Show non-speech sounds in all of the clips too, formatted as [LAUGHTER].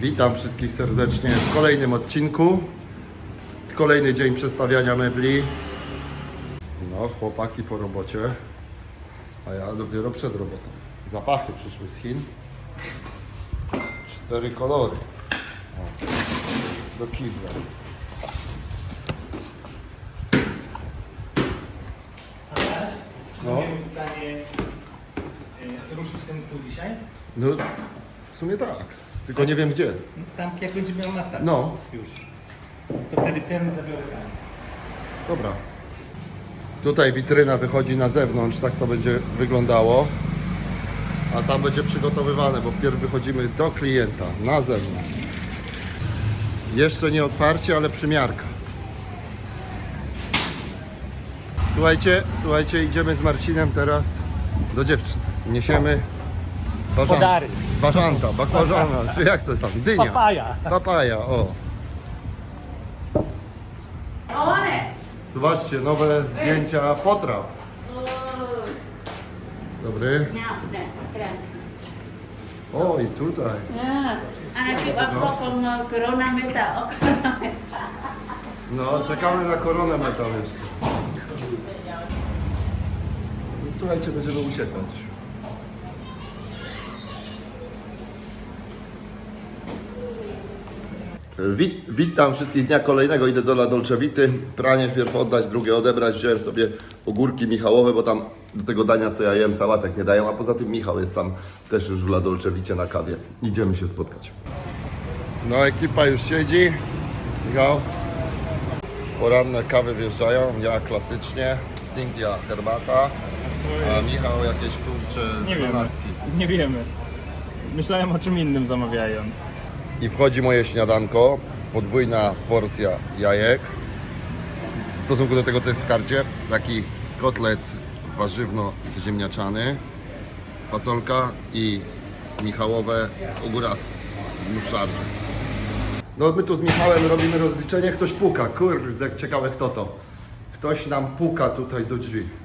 Witam wszystkich serdecznie w kolejnym odcinku. Kolejny dzień przestawiania mebli. No, chłopaki po robocie, a ja dopiero przed robotą. Zapachy przyszły z Chin. Cztery kolory. O, do kibla. No. No. Nie wiem w stanie e, ruszyć ten stół dzisiaj. No, w sumie tak. Tylko nie wiem gdzie. Tam jak będzie miał na start. No, Już. To wtedy pierwszy zabiorę kamień. dobra. Tutaj witryna wychodzi na zewnątrz, tak to będzie wyglądało. A tam będzie przygotowywane, bo wpierw wychodzimy do klienta, na zewnątrz. Jeszcze nie otwarcie, ale przymiarka. Słuchajcie, słuchajcie, idziemy z Marcinem teraz do dziewczyn. Niesiemy bażan- Podary. Bażanta, bakłażana, czy jak to tam, dynia. Papaja. Papaja, o. Zobaczcie, nowe zdjęcia potraw. Dobry. O, i tutaj. Uh, Corona Meta. Oh, Corona Meta. No, czekamy na koronę metal jeszcze. Słuchajcie, będziemy uciekać. Wit, witam wszystkich dnia kolejnego. Idę do La Dolce Vity. Pranie wpierw oddać, drugie odebrać. Wziąłem sobie ogórki Michałowe, bo tam do tego dania, co ja jem, sałatek nie dają. A poza tym Michał jest tam też już w La Dolce Vicie na kawie. Idziemy się spotkać. No, ekipa już siedzi. Michał. Poranne kawy wjeżdżają, ja klasycznie, Cynthia herbata, a Michał jakieś kurcze Nie wiemy. Nie wiemy. Myślałem o czym innym zamawiając. I wchodzi moje śniadanko, podwójna porcja jajek. W stosunku do tego, co jest w karcie, taki kotlet warzywno-ziemniaczany, fasolka i Michałowe ogórasy z muszardą. No my tu z Michałem robimy rozliczenie, ktoś puka, kurde, ciekawe kto to. Ktoś nam puka tutaj do drzwi.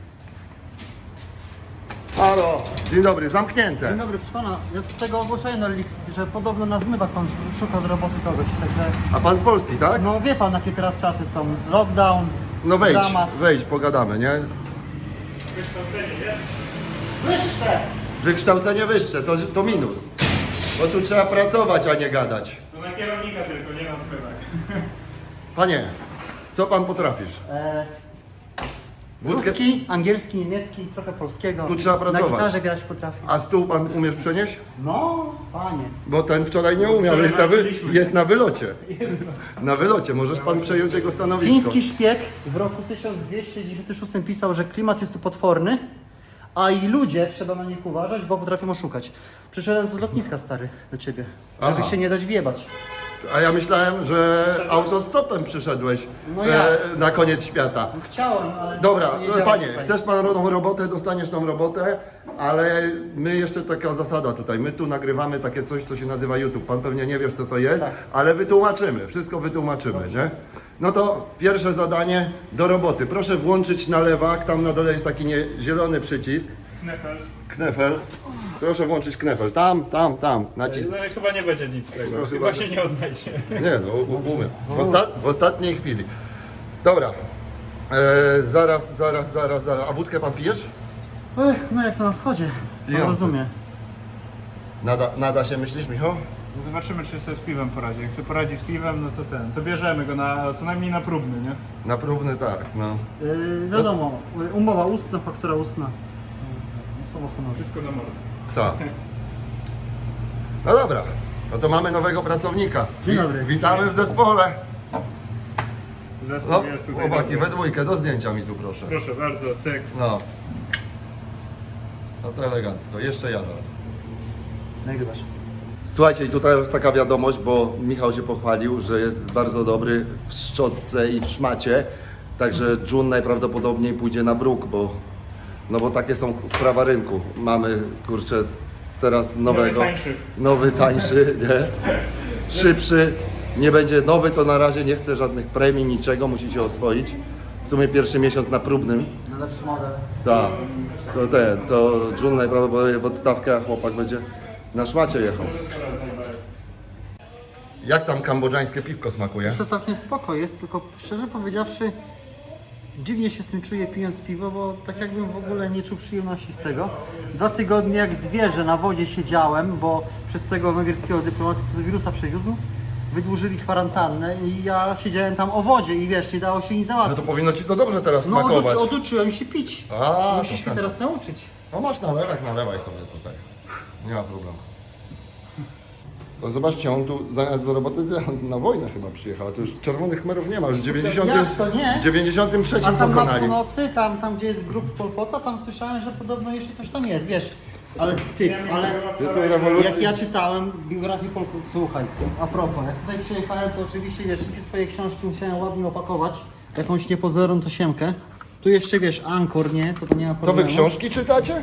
Halo, dzień dobry, zamknięte. Dzień dobry, proszę pana. Jest z tego ogłoszenia na Lix, że podobno na zmywach pan szuka do roboty kogoś, także A pan z Polski, tak? no wie pan jakie teraz czasy są. Lockdown, No wejdź, dramat. wejdź, pogadamy, nie? Wyższe! Wykształcenie wyższe, to, to minus. Bo tu trzeba pracować, a nie gadać. To na kierownika tylko, nie na sprawach. Panie, co pan potrafisz? E, Wódkę? ruski, angielski, niemiecki, trochę polskiego. Tu trzeba pracować. Na gitarze grać potrafi. A stół pan umiesz przenieść? No, panie. Bo ten wczoraj nie umiał, jest na, wy, jest na wylocie. Na wylocie, możesz pan przejąć jego stanowisko. Chiński szpieg w roku 1296 pisał, że klimat jest potworny, a i ludzie trzeba na nich uważać, bo potrafią oszukać. Przyszedłem z lotniska stary do ciebie, żeby Aha. się nie dać wjebać. A ja myślałem, że autostopem przyszedłeś No ja. e, na koniec świata. Chciałem, ale Dobra, nie no, działa panie, tutaj. chcesz pan tą robotę, dostaniesz tą robotę, ale my jeszcze taka zasada tutaj, my tu nagrywamy takie coś, co się nazywa YouTube. Pan pewnie nie wiesz, co to jest, Tak. ale wytłumaczymy, wszystko wytłumaczymy, nie? No to pierwsze zadanie do roboty. Proszę włączyć na lewak, tam na dole jest taki nie, zielony przycisk, Knefel. knefel. Proszę włączyć knefel, tam, tam, tam, nacisk. No, chyba nie będzie nic z tego. No, chyba chyba się nie odnajdzie. Nie no, u- umiem. W, osta w ostatniej chwili. Dobra, e, zaraz, zaraz, zaraz, zaraz. A wódkę pan pijesz? Ech, no jak to na wschodzie. Pijący. Pan rozumie. Nada, nada się, myślisz, Michał? No Zobaczymy, czy sobie z piwem poradzi. Jak sobie poradzi z piwem, no to ten. To bierzemy go na, co najmniej na próbny, nie? Na próbny tak, no. Yy, wiadomo, umowa ustna, faktura ustna. Słowo honoru. Wszystko na mordę. Tak. No dobra, no to mamy nowego pracownika. Dzień dobry. Witamy w zespole. Zespół No, jest tutaj. chłopaki, dobry. we dwójkę, do zdjęcia mi tu proszę. Proszę bardzo, cyk. No. No to elegancko, jeszcze ja zaraz. Nagrywasz. Słuchajcie, i tutaj jest taka wiadomość, bo Michał się pochwalił, że jest bardzo dobry w szczotce i w szmacie. Także Jun najprawdopodobniej pójdzie na bruk, bo no bo takie są prawa rynku. Mamy kurczę teraz nowego. tańszy. Nowy tańszy, [LAUGHS] nie? Szybszy. Nie będzie nowy, to na razie nie chce żadnych premii, niczego, musi się oswoić. W sumie pierwszy miesiąc na próbnym. Najlepszy model. Tak, to ten, to Jun najprawdopodobniej w odstawkę, a chłopak będzie na szmacie jechał. Jak tam kambodżańskie piwko smakuje? To całkiem spoko jest, tylko szczerze powiedziawszy, dziwnie się z tym czuję pijąc piwo, bo tak jakbym w ogóle nie czuł przyjemności z tego. Dwa tygodnie jak zwierzę na wodzie siedziałem, bo przez tego węgierskiego dyplomata, co do wirusa przewiózł, wydłużyli kwarantannę i ja siedziałem tam o wodzie i wiesz, nie dało się nic No załatwić. to powinno ci to dobrze teraz No smakować. oduczy, oduczyłem się pić. A, Musisz mnie tak. teraz nauczyć. No masz nalewek, nalewaj sobie tutaj. Nie ma problemu. To zobaczcie, on tu zamiast do roboty on [LAUGHS] na wojnę chyba przyjechał. a Tu już czerwonych chmerów nie ma, już w 90, Jak to nie? 93 A tam na pokonali. północy, tam, tam gdzie jest grup Polpota, tam słyszałem, że podobno jeszcze coś tam jest, wiesz. Ale ty, ale rewolucji- jak ja czytałem biografię Polpota, słuchaj, a propos, jak tutaj przyjechałem, to oczywiście wiesz, wszystkie swoje książki musiałem ładnie opakować, jakąś niepozorną tosiemkę. Tu jeszcze wiesz, Ankor, nie? To, to nie ma To problemu. wy książki czytacie?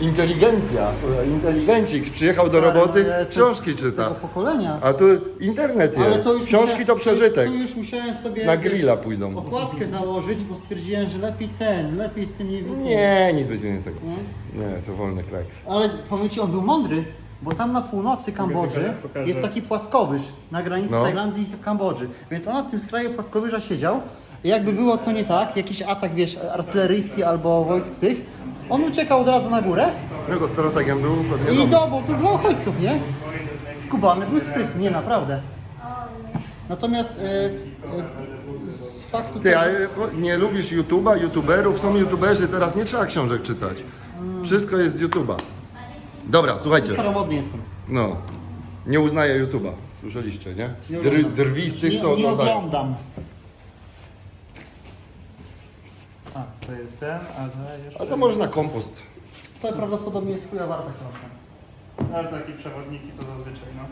Inteligencja, inteligencik przyjechał do roboty, ja książki z czyta. tego pokolenia. A tu internet Ale jest, to już książki musiałem- to przeżytek. Tu, tu już musiałem sobie Na grilla pójdą. okładkę założyć, bo stwierdziłem, że lepiej ten, lepiej z tym nie wypiję. Nie, nic będzie tego. Nie, to wolny kraj. Ale powiem Ci, on był mądry, bo tam na północy Kambodży pokażę. jest taki płaskowyż na granicy No. Tajlandii i Kambodży. Więc on na tym skraju płaskowyża siedział i jakby było co nie tak, jakiś atak, wiesz, artyleryjski albo wojsk tych, on uciekał od razu na górę Jego strategiem był pewnie i do obozu dla uchodźców, nie? Skubany był sprytny, nie, naprawdę. Natomiast e, e, z faktu Ty, tego- a nie lubisz YouTube'a, YouTuberów? Są YouTuberzy, teraz nie trzeba książek czytać. Wszystko jest z YouTube'a. Dobra, słuchajcie. staromodny jestem. No, nie uznaję YouTube'a. Słyszeliście, nie? Nie Dr, oglądam. drwi z tych, nie, co nie oglądają. oglądam. A, to jest ten, a to jeszcze... A to może na kompost. To prawdopodobnie jest chuja warta książka. Ale takie przewodniki to zazwyczaj, no.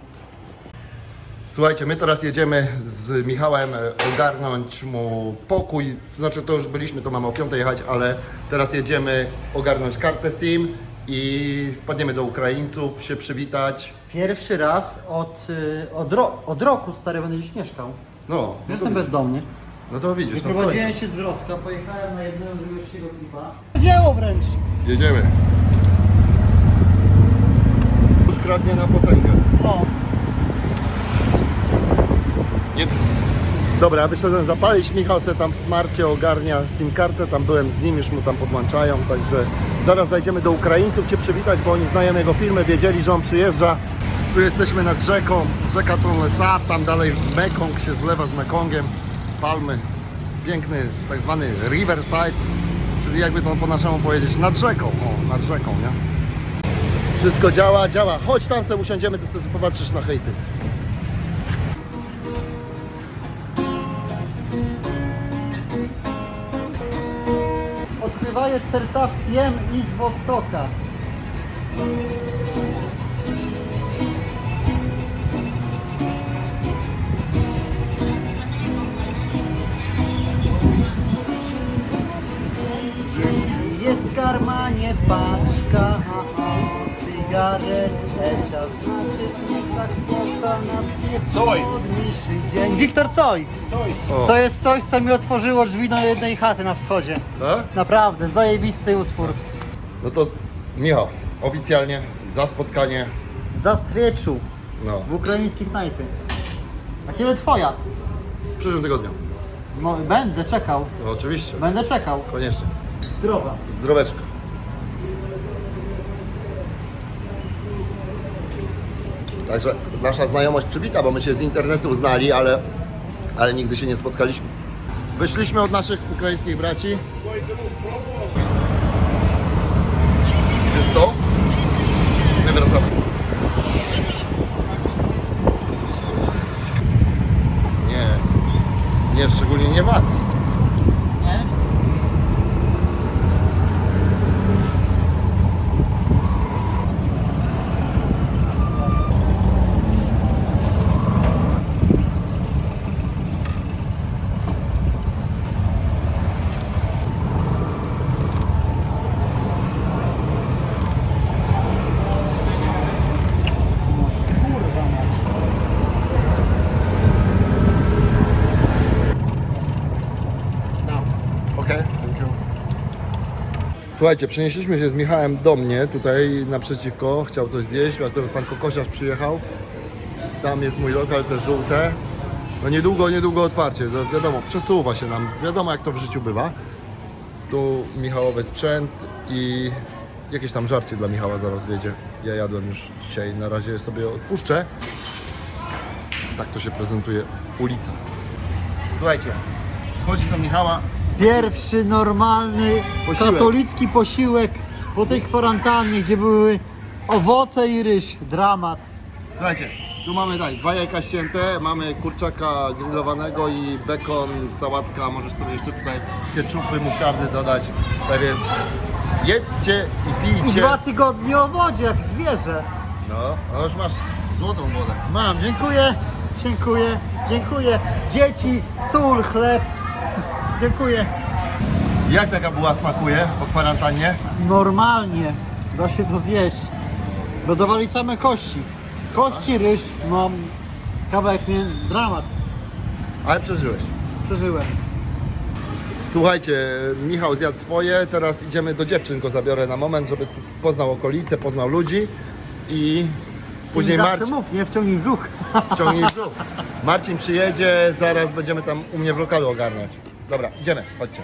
Słuchajcie, my teraz jedziemy z Michałem e, ogarnąć mu pokój. To Znaczy, to już byliśmy, to mamy o 5 jechać, ale teraz jedziemy ogarnąć kartę SIM i wpadniemy do Ukraińców, się przywitać. Pierwszy raz od, y, od, ro, od roku stary będę gdzieś mieszkał. No, no Jestem to, bezdomny. No to widzisz, no w Wyprowadziłem końcu. się z Wrocka, pojechałem na jednego, drugiego, trzeciego klipa. Dzieło wręcz! Jedziemy. Kradnie na potęgę. O, Nie... Dobra, wyszedłem zapalić, Michał se tam w smarcie ogarnia SIM kartę, tam byłem z nim, już mu tam podłączają, także zaraz zajdziemy do Ukraińców Cię przywitać, bo oni znają jego filmy, wiedzieli, że on przyjeżdża. Tu jesteśmy nad rzeką, rzeka Tonle Sap, tam dalej Mekong się zlewa z Mekongiem, palmy, piękny tak zwany riverside, czyli jakby to po naszemu powiedzieć, nad rzeką, o, nad rzeką, nie? Wszystko działa, działa. Chodź tam sobie usiądziemy, ty sobie popatrzysz na hejty. odkrywaję serca w Siem i z Wostoka. Paczka, a on cygaret, czas na tak najtrudniejszy dzień. Wiktor Coj! To jest coś, co mi otworzyło drzwi do jednej chaty na wschodzie. Tak? Naprawdę, zajebisty utwór. No to Michał, oficjalnie za spotkanie. Zastrieczu No, w ukraińskiej knajpie. A kiedy twoja? w przyszłym tygodniu. No, będę czekał. No, oczywiście, Będę czekał. koniecznie. Zdrowa. Zdroweczko. Także nasza znajomość przybita, bo my się z internetu znali, ale, ale nigdy się nie spotkaliśmy. Wyszliśmy od naszych ukraińskich braci. Wiesz co? My wracamy. Nie, nie, szczególnie nie was. Nie? Kurwa mać. Okej, thank you. Słuchajcie, przenieśliśmy się z Michałem do mnie, tutaj naprzeciwko, chciał coś zjeść, akurat pan Kokosiarz przyjechał. Tam jest mój lokal, te żółte. No niedługo, niedługo otwarcie. No wiadomo, przesuwa się nam. Wiadomo jak to w życiu bywa. Tu Michałowy sprzęt i jakieś tam żarcie dla Michała zaraz wiedzie. Ja jadłem już dzisiaj, na razie sobie odpuszczę. Tak to się prezentuje ulica. Słuchajcie, wchodzi do Michała. Pierwszy normalny Posiłek. katolicki posiłek po tej kwarantannie, gdzie były owoce i ryż. Dramat. Słuchajcie, tu mamy tak, dwa jajka ścięte, mamy kurczaka grillowanego i bekon, sałatka, możesz sobie jeszcze tutaj ketchupy, musztardy dodać. Tak więc jedzcie i I pijcie. dwa tygodnie o wodzie, jak zwierzę. No, no już masz złotą wodę. Mam, dziękuję, dziękuję, dziękuję. Dzieci, sól, chleb. Dziękuję. Jak taka była smakuje po kwarantannie? Normalnie da się to zjeść. Bo dawali same kości. Kości, ryż, no kawałek mnie, dramat. Ale przeżyłeś. Przeżyłem. Słuchajcie, Michał zjadł swoje, teraz idziemy do dziewczyn, go zabiorę na moment, żeby poznał okolice, poznał ludzi i później Zawsze Marcin... mów, nie wciągnij brzuch. Wciągnij brzuch. [LAUGHS] Marcin przyjedzie, zaraz będziemy tam u mnie w lokalu ogarniać. Dobra, idziemy, chodźcie.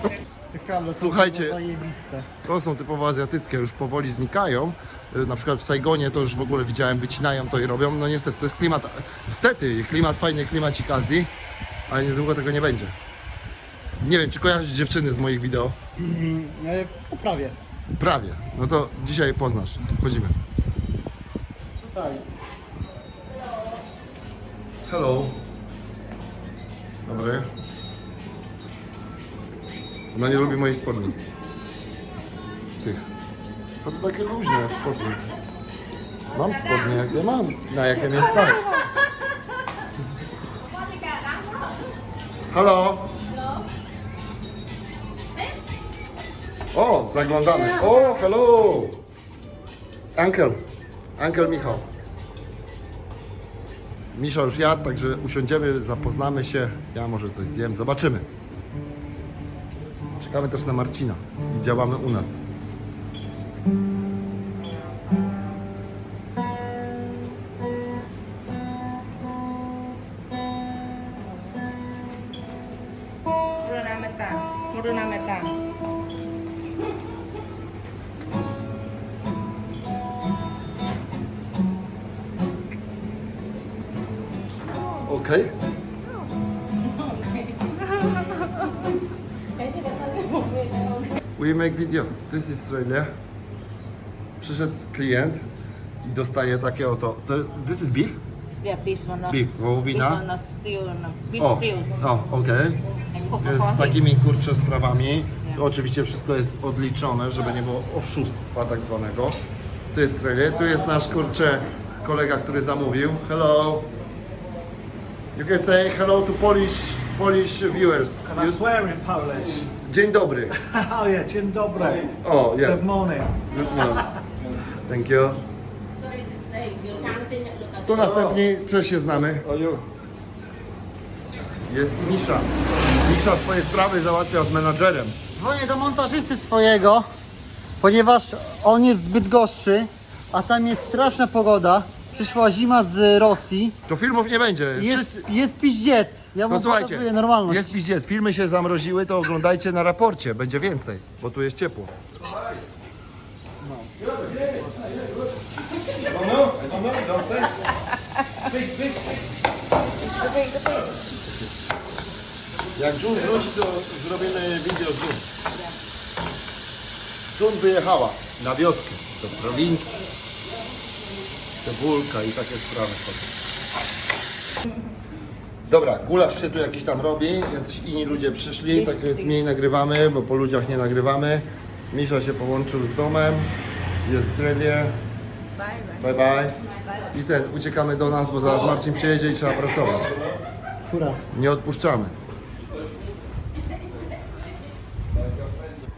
Słuchajcie. Zajebiste. To są typowo azjatyckie, już powoli znikają. Y, Na przykład w Saigonie to już w ogóle widziałem, wycinają to i robią. No niestety, to jest klimat, niestety, klimat fajny, klimacik Azji, ale niedługo tego nie będzie. Nie wiem, czy kojarzysz dziewczyny z moich wideo? E, Poprawię. Prawie. No to dzisiaj poznasz. Wchodzimy. Tutaj. Hello. Dobry. Ona nie lubi moich spodni. Tych. To takie luźne spodnie. Mam spodnie, jak ja mam. Na jakie mnie stać. Halo. O, zaglądamy. O, hello. Uncle. Uncle Michał. Misza już jadł, także usiądziemy, zapoznamy się. Ja może coś zjem, zobaczymy. Czekamy też na Marcina. I działamy u nas. Muruna We make video. This is Australia. Przyszedł klient i dostaje takie oto. To, this is beef? Yeah, beef Beef, wołowina. beef on a stew on a beef O, stews. o okej. Cook Z takimi kurczę sprawami. Oczywiście wszystko jest odliczone, żeby nie było oszustwa tak zwanego. Tu jest trailer, tu jest nasz kurczę kolega, który zamówił. Hello. You can say hello to Polish Polish viewers. Can I You- swear in Polish? Dzień dobry. [LAUGHS] oh yeah, dzień dobry. O, Good jest. morning. Good morning. Thank you. Tu następni, przecież się znamy. Jest Misza. Misza swoje sprawy załatwia z menadżerem. Dzwonię do montażysty swojego, ponieważ on jest zbyt goszczy, a tam jest straszna pogoda. Przyszła zima z Rosji. To filmów nie będzie. Jest, jest piździec. Ja No mu słuchajcie, pokazuję normalność. jest piździec. Filmy się zamroziły, to oglądajcie na raporcie. Będzie więcej, bo tu jest ciepło. Jak Jun wróci, to zrobimy video z Jun. Jun wyjechała na wioskę, do prowincji. Cebulka i takie sprawy. Dobra, gulasz się tu jakiś tam robi, jacyś inni ludzie przyszli, tak więc mniej nagrywamy, bo po ludziach nie nagrywamy. Misza się połączył z domem, jest Strelie. Bye bye. I ten, uciekamy do nas, bo zaraz Marcin przyjedzie i trzeba pracować. Hura. Nie odpuszczamy.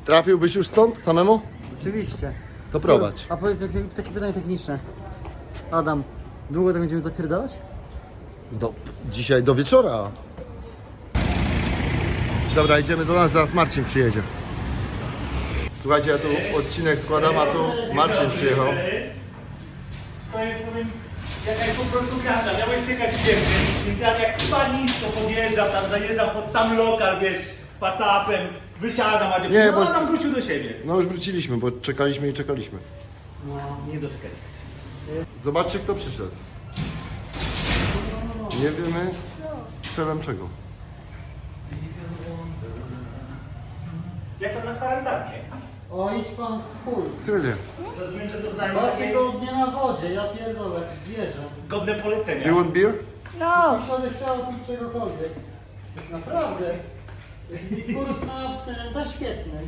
Trafiłbyś już stąd samemu? Oczywiście. To prowadź. A powiedz takie, takie pytanie techniczne. Adam, długo tak będziemy zapierdalać? Do, dzisiaj do wieczora. Dobra, idziemy do nas, zaraz Marcin przyjedzie. Słuchajcie, ja tu odcinek składam, a tu Marcin przyjechał. To jest powiem Jakaś po prostu prawda, miałeś czekać pierwszy, więc ja jak chyba nisko podjeżdżam, tam zajeżdżam pod sam lokal, wiesz, pasapem, wysiadam, a dziewczyna, Nie, no bo- tam wrócił do siebie. No już wróciliśmy, bo czekaliśmy i czekaliśmy. Nie doczekaliście się. Zobaczcie kto przyszedł. Nie wiemy celem czego. Jak tam na kwarantannie? O, idź pan w chuj. Australia. Rozumiem, że to zdanie Dwa takie tygodnie na wodzie, ja pierdolę, jak zwierzę. godne polecenia. You want beer? No! Już będę chciała pić czegokolwiek. Naprawdę. Kurs na abstynenta świetny.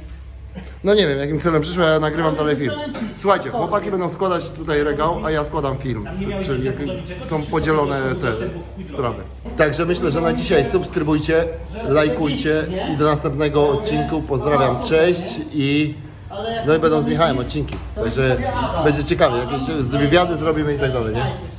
No nie wiem jakim celem przyszło, ja nagrywam dalej film. Słuchajcie, chłopaki będą składać tutaj regał, a ja składam film. Czyli jak są podzielone te sprawy. Także myślę, że na dzisiaj subskrybujcie, lajkujcie i do następnego odcinku. Pozdrawiam, cześć i no i będą z Michałem odcinki. Także będzie ciekawie, jakieś wywiady zrobimy i tak dalej, nie?